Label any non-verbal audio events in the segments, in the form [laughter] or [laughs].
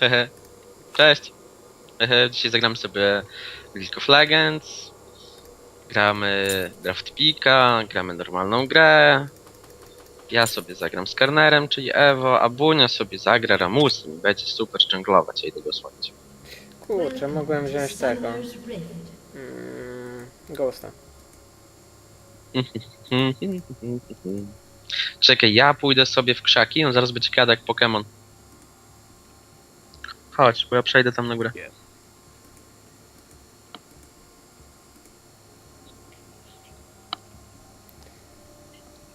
Hehe. Cześć. Hehe, Dzisiaj zagramy sobie League of Legends. Gramy Draft Pika, gramy normalną grę. Ja sobie zagram z Karnerem, czyli Ewo, a Bunia sobie zagra Ramusem i będzie super szczęglować, ja idę go. Kurczę, mogłem wziąć tego. Mm, Ghosta. [laughs] Czekaj, ja pójdę sobie w krzaki, on zaraz będzie kradł jak Pokémon. Chodź, bo ja przejdę tam na górę.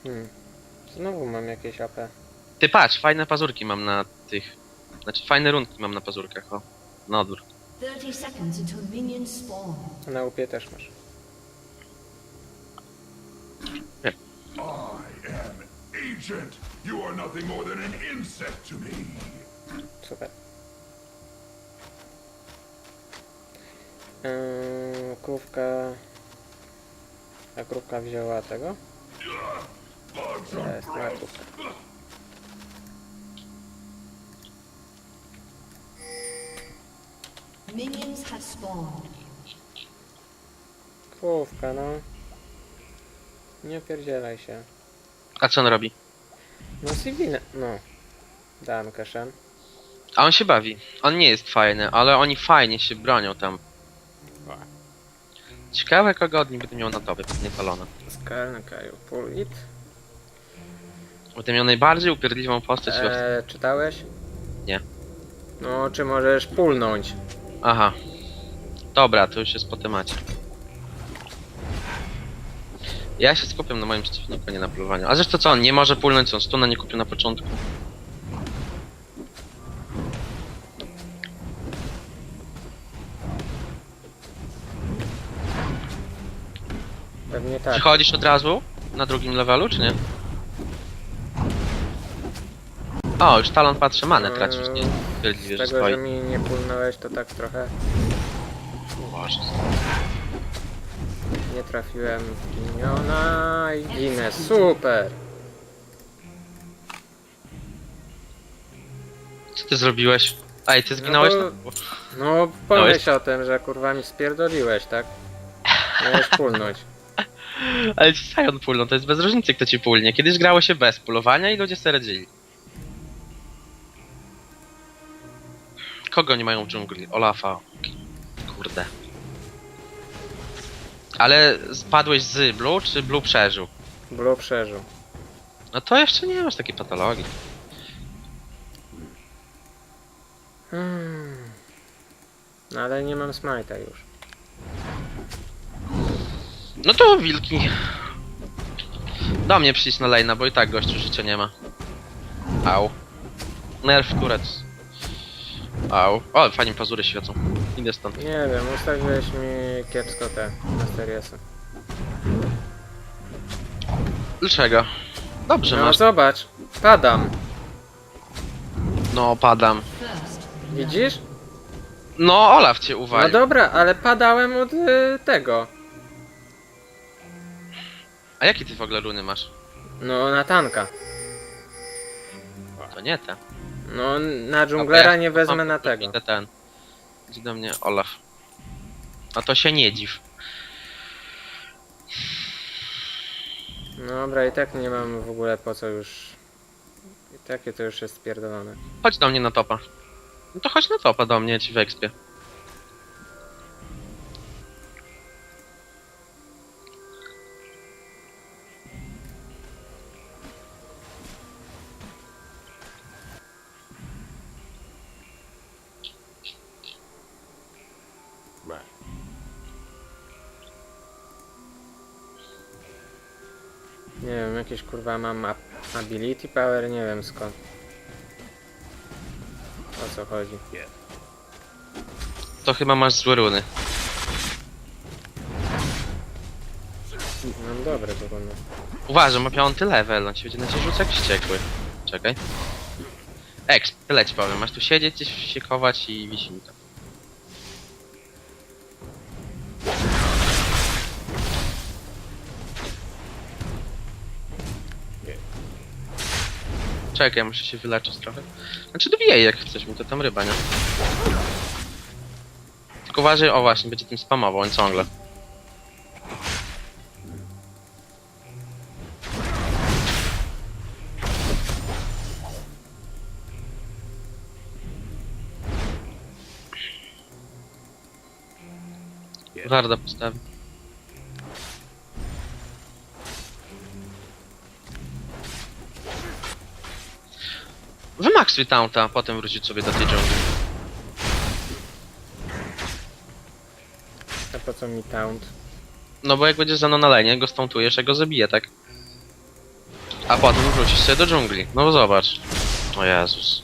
Hmm. Znowu mam jakieś AP. Ty patrz, fajne pazurki mam na tych. Znaczy fajne runki mam na pazurkach, o. Na odwrót. 30 seconds until minions spawn. A na upie też masz. I am Agent. You are nothing more than an insect to me. Super. Yy, krówka... A krówka wzięła tego? Jest moja krówka. Minions have spawned. Krówka, no. Nie pierdzielaj się. A co on robi? No Sivine... No. Dałem Keshen. A on się bawi. On nie jest fajny, ale oni fajnie się bronią tam. Ciekawe kogo od nich będę miał na tobie, pewnie Talona. Skarn, Kaju, Pulit. Będę miał najbardziej upierdliwą postać. we- Eee, czytałeś? Nie. No, czy możesz pulnąć? Aha. Dobra, to już jest po temacie. Ja się skupiam na moim przeciwniku, nie na polowaniu. A zresztą co, on nie może pulnąć, on stuna nie kupił na początku. Tak. Przychodzisz od razu na drugim levelu, czy nie? O, już talon patrzy, manę tracisz, nie? Sprawiedliwie, Z że tego, stoi. że mi nie pulnąłeś, to tak trochę Boże. nie trafiłem w miniona i ginę. Super! Co ty zrobiłeś? Ej, ty zginąłeś? No No No, pomyśl o tym, że kurwa mi spierdoliłeś, tak? Miałeś pulnąć. Ale ci Sion pulną, to jest bez różnicy kto ci pulnie. Kiedyś grało się bez pulowania i ludzie sobie radzili. Kogo nie mają w dżungli? Olafa. Kurde. Ale spadłeś z Blue, czy Blue przeżył? Blue przeżył. No to jeszcze nie masz takiej patologii. Hmm. No ale nie mam smite'a już. No to wilki. Do mnie przyjść na lejna, bo i tak gościu życia nie ma. Au. Nerf turec. Au. O, fajnie pazury świecą. Idę stąd. Nie wiem, ustawiłeś mi kiepsko te Asteriasy. Dlaczego? Dobrze No masz. zobacz, padam. No, padam. Widzisz? No, Olaf cię No uwalił. dobra, ale padałem od y, tego. A jakie ty w ogóle runy masz? No na tanka. To nie te. No na dżunglera nie wezmę na tego. Idę ten. Idź do mnie Olaf. A to się nie dziw. Dobra, i tak nie mam w ogóle po co już. I takie to już jest spierdolone. Chodź do mnie na topa. No to chodź na topa do mnie, ci w ekspie. Kurwa mam ab- ability power, nie wiem skąd. O co chodzi? To chyba masz złe runy. Mam dobre wygląda. Uważaj, ma piąty level, on ci będzie na rzucał jak wściekły. Czekaj. Exp, tyle ci powiem, masz tu siedzieć, gdzieś się chować i wisi mi to. Czekaj, muszę się wyleczyć trochę. Znaczy dobijaj jak chcesz, mi to tam ryba, nie? Tylko uważaj, o właśnie, będzie tym spamował on ciągle. Warda postawi. Wymaksuj taunta, a potem wrócić sobie do tej dżungli. A po co mi taunt? No bo jak będziesz za mną na lenie, go stątujesz, ja go zabiję, tak? A potem wrócisz sobie do dżungli. No zobacz. O Jezus.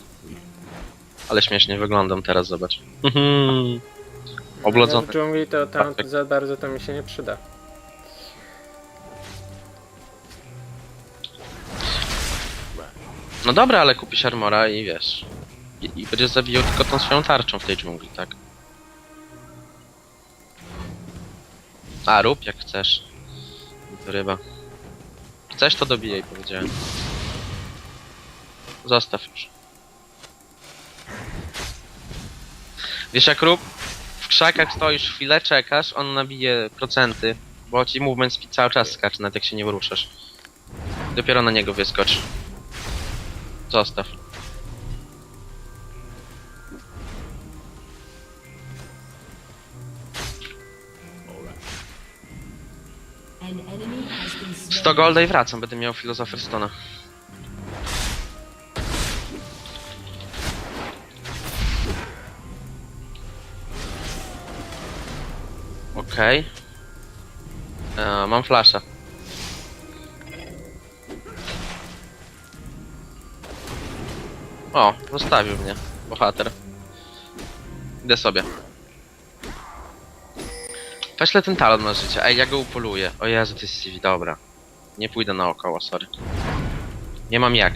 Ale śmiesznie wyglądam teraz, zobacz. Mhm. Ja Oblodzony. w dżungli to taunt Tak. za bardzo to mi się nie przyda. No dobra, ale kupisz armora i wiesz. I, i będziesz zabijał tylko tą swoją tarczą w tej dżungli, tak? A, rób jak chcesz. To ryba. Chcesz to dobijaj, powiedziałem. Zostaw już. Wiesz jak rób? W krzakach stoisz chwilę, czekasz, on nabije procenty, bo ci movement speed cały czas skacze, nawet jak się nie wyruszasz. Dopiero na niego wyskocz. Zostaw. An enemy has been slain. 100 golda i wracam, będę miał Philosopher Stone'a. Okej. E, Mam flasha. O, zostawił mnie. Bohater. Idę sobie. Weźle ten talon na życie. Ej, ja go upoluję. O Jezu, to jest CV, dobra. Nie pójdę naokoło, sorry. Nie mam jak.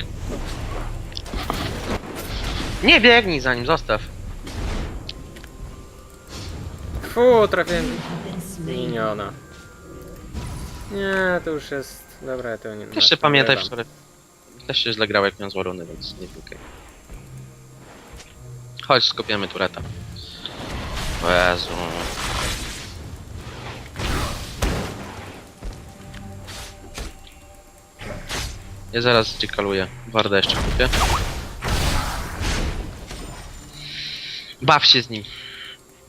Nie biegnij za nim, zostaw. Fu, trafiłem miniona. Nie, to już jest... Dobra, to nie... Nie pamiętaj, wczoraj. Też się źle grał jak miałem runy, więc nie pukaj. Chodź, skopiemy tureta. O Jezu. Ja zaraz dzikaluję. Warda jeszcze kupię. Baw się z nim.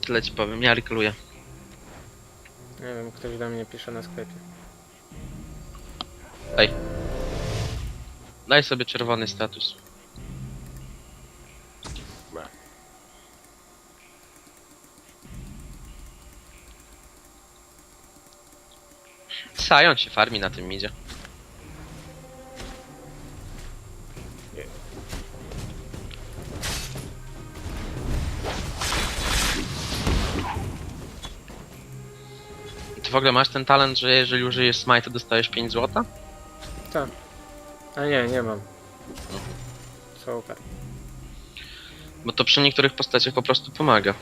Tyle ci powiem, ja rykaluję. Nie wiem, ktoś do mnie pisze na sklepie. Ej. Daj sobie czerwony status. Sion się farmi na tym midzie. Ty w ogóle masz ten talent, że jeżeli użyjesz smite, to dostajesz 5 złota? Tak. A nie, nie mam. Super. Bo to przy niektórych postaciach po prostu pomaga.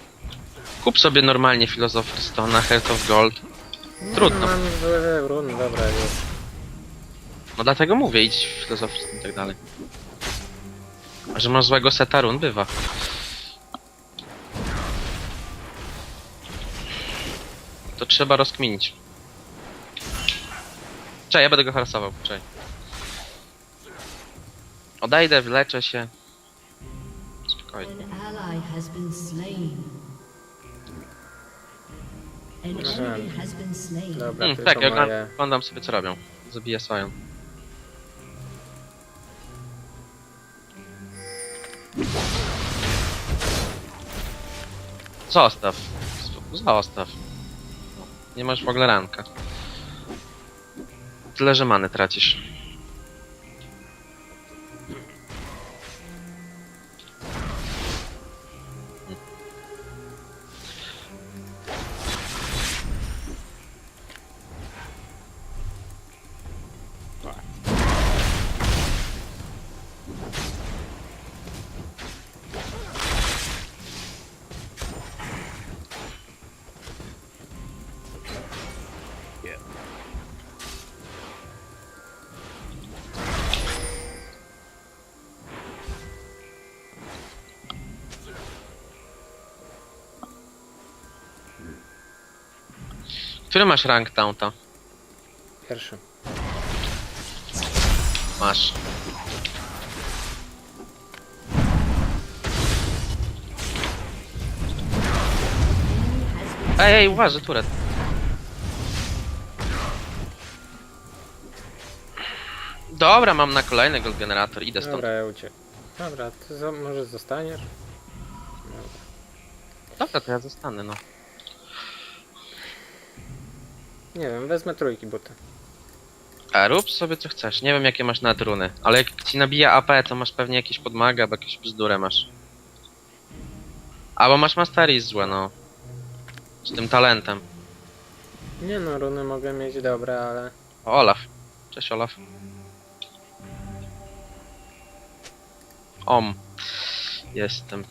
Kup sobie normalnie Philosopher Stone, Heart of Gold. Trudno. No, mam złe runy, dobra, jest. No dlatego mówię, idź w Stone i tak dalej. A że masz złego seta run, bywa. To trzeba rozkminić. Czekaj, ja będę go harasował, czekaj. Odejdę, wyleczę się. Spokojnie. An ally has been slain. An Aha. enemy has been slain. Dobra, Hmm, tylko tak, ja moje... oglądam sobie co robią. Zabiję Sion. Zostaw. Zostaw. Nie masz w ogóle ranka. Tyle, że many tracisz. Który masz rank taunta? Pierwszy. Masz. Ej, ej, uważaj, turet. Dobra, mam na kolejny gold generator, idę stąd. Dobra, ja uciekł. Dobra, ty zo- może zostaniesz? Dobra, to ja zostanę, no. Nie wiem, wezmę trójki buty. A rób sobie co chcesz, nie wiem jakie masz nadruny, ale jak ci nabija AP, to masz pewnie jakieś podmaga, albo jakieś bzdurę masz. Albo masz mastery złe, no. Z tym talentem. Nie no, runy mogę mieć dobre, ale... O, Olaf. Cześć Olaf. Om. Jestem.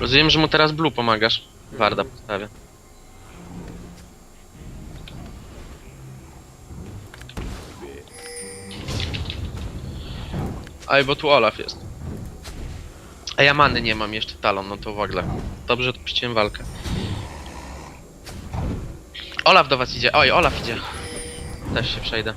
Rozumiem, że mu teraz Blue pomagasz. Warda postawię. Aj, bo tu Olaf jest. A ja many nie mam jeszcze talon, no to w ogóle. Dobrze, że puściłem walkę. Olaf do was idzie. Oj, Olaf idzie. Też się przejdę.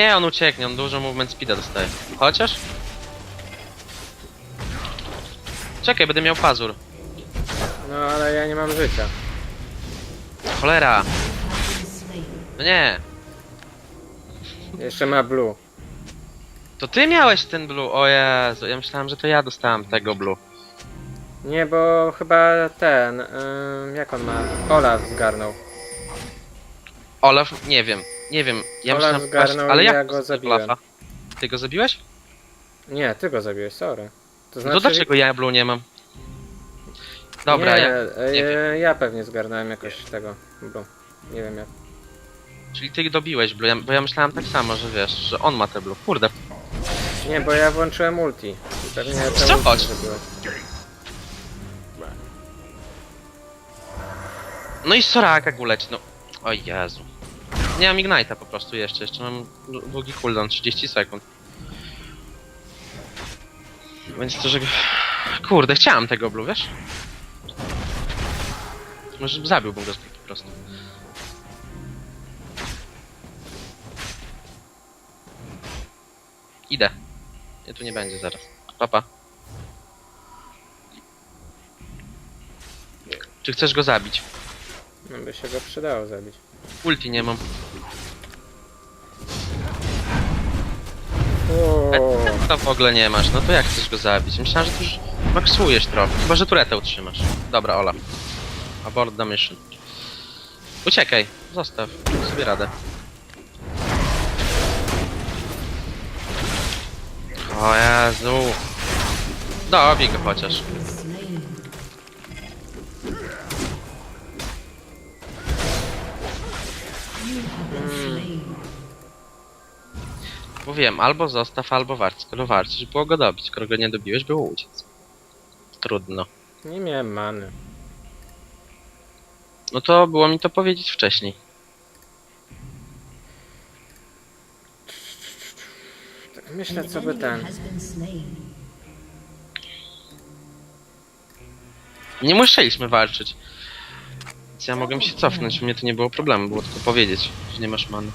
Nie, on ucieknie, on dużo movement speeda dostaje. Chociaż? Czekaj, będę miał pazur. No ale ja nie mam życia. Cholera. No nie. Jeszcze ma blue. To ty miałeś ten blue. O Jezu, ja myślałem, że to ja dostałem tego blue. Nie, bo chyba ten... ym, jak on ma? Olaf zgarnął. Olaf, nie wiem, nie wiem. Ja Olaf myślałem, zgarnął ale i ja go zabiłem. Ty go zabiłeś? Nie, ty go zabiłeś, sorry. To No znaczy... to dlaczego ja blue nie mam? Dobra, nie, ja, e, nie ja pewnie zgarnąłem jakoś tego blue. Nie wiem jak. czyli ty dobiłeś blue, ja, bo ja myślałem tak samo, że wiesz, że on ma te blue. Kurde, Nie, bo ja włączyłem ulti. I pewnie te Co ulti chodź? zrobiłeś. No i Soraka go leci, no. O Jezu. Nie mam Ignite'a po prostu jeszcze, jeszcze mam dłu- długi cooldown, 30 sekund. Więc to, że... Kurde, chciałem tego blue, wiesz? Może zabiłbym go po prostu. Idę. Nie, tu nie będzie zaraz. Papa. Czy chcesz go zabić? No by się go przydało zabić. Ulti nie mam. To w ogóle nie masz, no to jak chcesz go zabić? Myślałem, że ty już maksujesz trochę, chyba że turetę utrzymasz. Dobra, Ola. Abort the mission. Uciekaj, zostaw, sobie radę. O Jezu. Dobij go chociaż. Mówiłem, albo zostaw, albo warć. Skoro warcisz, było go dobić. Skoro go nie dobiłeś, było uciec. Trudno. nie miałem many. No to było mi to powiedzieć wcześniej. Tak myślę, co by ten. Nie musieliśmy walczyć. Więc ja mogłem się cofnąć, mnie to nie było problemu, było tylko powiedzieć, że nie masz many.